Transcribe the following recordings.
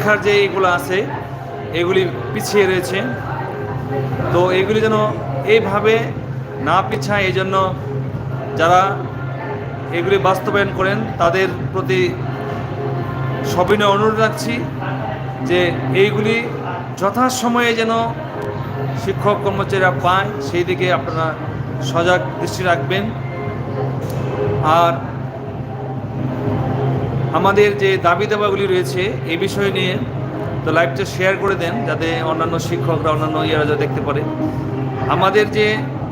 শিক্ষার যে এগুলো আছে, এগুলি পিছিয়ে রয়েছে। তো এগুলি যেন এইভাবে না পিছায় এই জন্য যারা এগুলি বাস্তবায়ন করেন, তাদের প্রতি সবিনয় অনুরোধ রাখছি যে এইগুলি যথাসময়ে যেন শিক্ষক কর্মচারীরা পায়, সেই দিকে আপনারা সজাগ দৃষ্টি রাখবেন। আর আমাদের যে দাবি দাবাগুলি রয়েছে এই বিষয় নিয়ে তো লাইভটা শেয়ার করে দেন যাতে অন্যান্য শিক্ষকরা, অন্যান্য ইয়েরা যাতে দেখতে পারে। আমাদের যে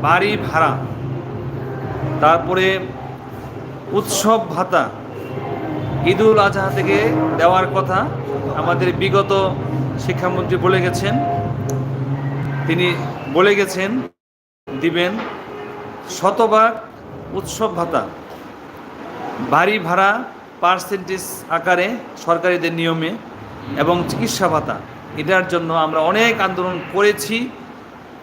বাড়ি ভাড়া, তারপরে উৎসব ভাতা, ঈদুল আজহা থেকে দেওয়ার কথা আমাদের বিগত শিক্ষামন্ত্রী বলে গেছেন। তিনি বলে গেছেন, দিবেন শতভাগ উৎসব ভাতা। বাড়ি ভাড়া পার্সেন্টেজ আকারে সরকারিদের নিয়মে এবং চিকিৎসা ভাতা এটার জন্য আমরা অনেক আন্দোলন করেছি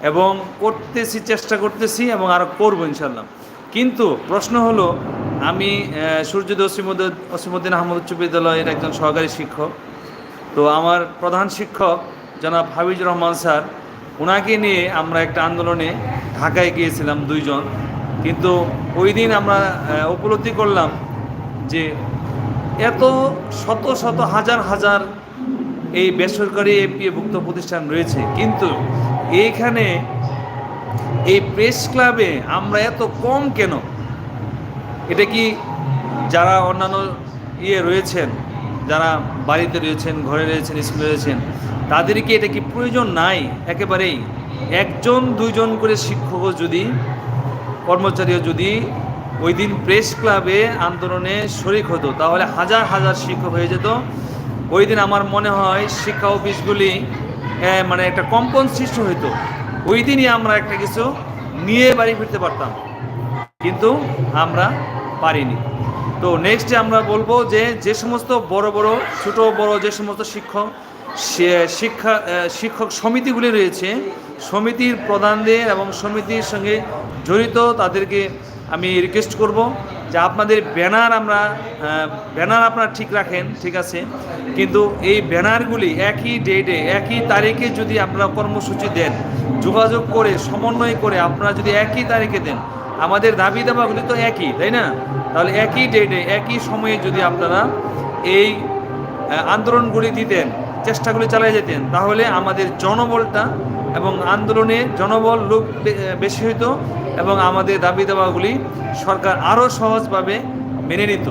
এবং করতেছি চেষ্টা করতেছি এবং আরও করব ইনশাল্লাহ কিন্তু প্রশ্ন হলো আমি আহ, সূর্যোদয় অসীমুদ্দিন আহমদ উচ্চ বিদ্যালয়ের একজন সহকারী শিক্ষক। তো আমার প্রধান শিক্ষক জনাব হাবিজুর রহমান স্যার ওনাকে নিয়ে আমরা একটা আন্দোলনে ঢাকায় গিয়েছিলাম দুইজন। কিন্তু ওই দিন আমরা উপলব্ধি করলাম যে এত শত শত হাজার হাজার এই বেসরকারি এমপিএভুক্ত প্রতিষ্ঠান রয়েছে, কিন্তু এইখানে এই প্রেস ক্লাবে আমরা এত কম কেন? এটা কি যারা অন্যান্য ইয়ে রয়েছেন, যারা বাড়িতে রয়েছেন, ঘরে রয়েছেন, স্কুলে রয়েছেন তাদেরকে এটা কি প্রয়োজন নাই? একেবারেই একজন, দুইজন করে শিক্ষকও যদি, কর্মচারীও যদি ওই দিন প্রেস ক্লাবে আন্দোলনে শরিক হতো। তাহলে হাজার হাজার শিক্ষক হয়ে যেত। ওই দিন আমার মনে হয় শিক্ষা অফিসগুলি মানে একটা কম্পন সৃষ্টি হইতো। ওই দিনই আমরা একটা কিছু নিয়ে বাড়ি ফিরতে পারতাম। কিন্তু আমরা পারিনি। তো নেক্সটে আমরা বলব যে যে সমস্ত বড় বড়, ছোট বড় যে সমস্ত শিক্ষক শিক্ষা শিক্ষক সমিতিগুলি রয়েছে, সমিতির প্রধানদের এবং সমিতির সঙ্গে জড়িত তাদেরকে আমি রিকোয়েস্ট করব যে আপনাদের ব্যানার আমরা ব্যানার আপনারা ঠিক রাখেন, ঠিক আছে? কিন্তু এই ব্যানারগুলি একই ডেটে একই তারিখে যদি আপনারা কর্মসূচি দেন, যোগাযোগ করে, সমন্বয় করে আপনারা যদি একই তারিখে দেন, আমাদের দাবি দাবাগুলি তো একই, তাই না? তাহলে একই ডেটে একই সময়ে যদি আপনারা এই আন্দোলনগুলি দিতেন, চেষ্টাগুলি চালিয়ে যেতেন, তাহলে আমাদের জনবলটা এবং আন্দোলনে জনবল লোক বেশি হইতো এবং আমাদের দাবি দাবাগুলি সরকার আরও সহজভাবে মেনে নিত।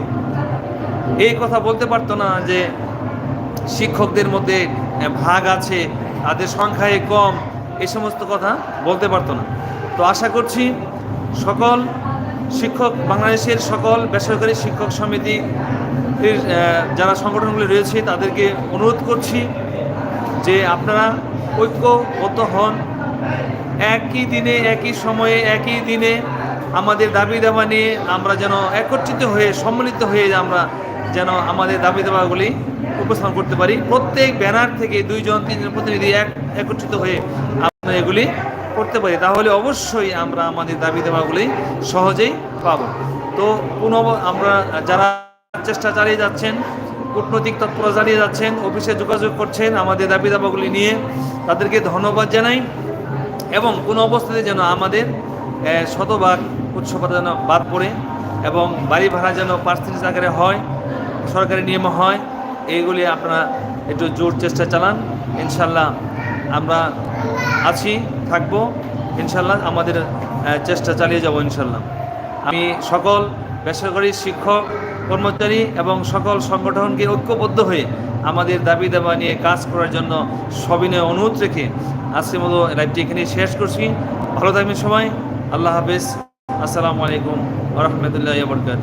এই কথা বলতে পারতো না যে শিক্ষকদের মধ্যে ভাগ আছে, তাদের সংখ্যায় কম এই সমস্ত কথা বলতে পারতো না। তো আশা করছি সকল শিক্ষক, বাংলাদেশের সকল বেসরকারি শিক্ষক সমিতি যারা সংগঠনগুলি রয়েছে, তাদেরকে অনুরোধ করছি যে আপনারা ঐক্যবদ্ধ হন একই দিনে, একই সময়ে, একই দিনে আমাদের দাবি দাবা নিয়ে আমরা যেন একত্রিত হয়ে, সম্মিলিত হয়ে আমরা যেন আমাদের দাবি দাবাগুলি উপস্থাপন করতে পারি। প্রত্যেক ব্যানার থেকে দুইজন, তিনজন প্রতিনিধি এক, একত্রিত হয়ে আমরা এগুলি করতে পারি। তাহলে অবশ্যই আমরা আমাদের দাবি দাবাগুলি সহজেই পাব। তো পুনঃ আমরা যারা চেষ্টা চালিয়ে যাচ্ছেন, কূটনৈতিক তৎপরতা চালিয়ে যাচ্ছেন, অফিসে যোগাযোগ করছেন, আমাদের দাবি দাবাগুলি নিয়ে তাদেরকে ধন্যবাদ জানাই। এবং কোনো অবস্থাতে যেন আমাদের শতভাগ উৎসবতা যেন বাদ পড়ে এবং বাড়ি ভাড়া যেন পার্সেন্টেজ আকারে হয়, সরকারি নিয়ম হয়, এইগুলি আপনারা একটু জোর চেষ্টা চালান। ইনশাল্লাহ আমরা আছি, থাকব। ইনশাল্লাহ আমাদের চেষ্টা চালিয়ে যাব ইনশাল্লাহ। আমি সকল বেসরকারি শিক্ষক, কর্মচারী এবং সকল সংগঠনকে ঐক্যবদ্ধ হয়ে আমাদের দাবি দাবা নিয়ে কাজ করার জন্য সবিনয় অনুরোধ রেখে আজকের মতো লাইভটি এখানে শেষ করছি। ভালো থাকবেন সবাই। আল্লাহ হাফেজ। আসসালামু আলাইকুম রহমতুল্লাহ বরকাত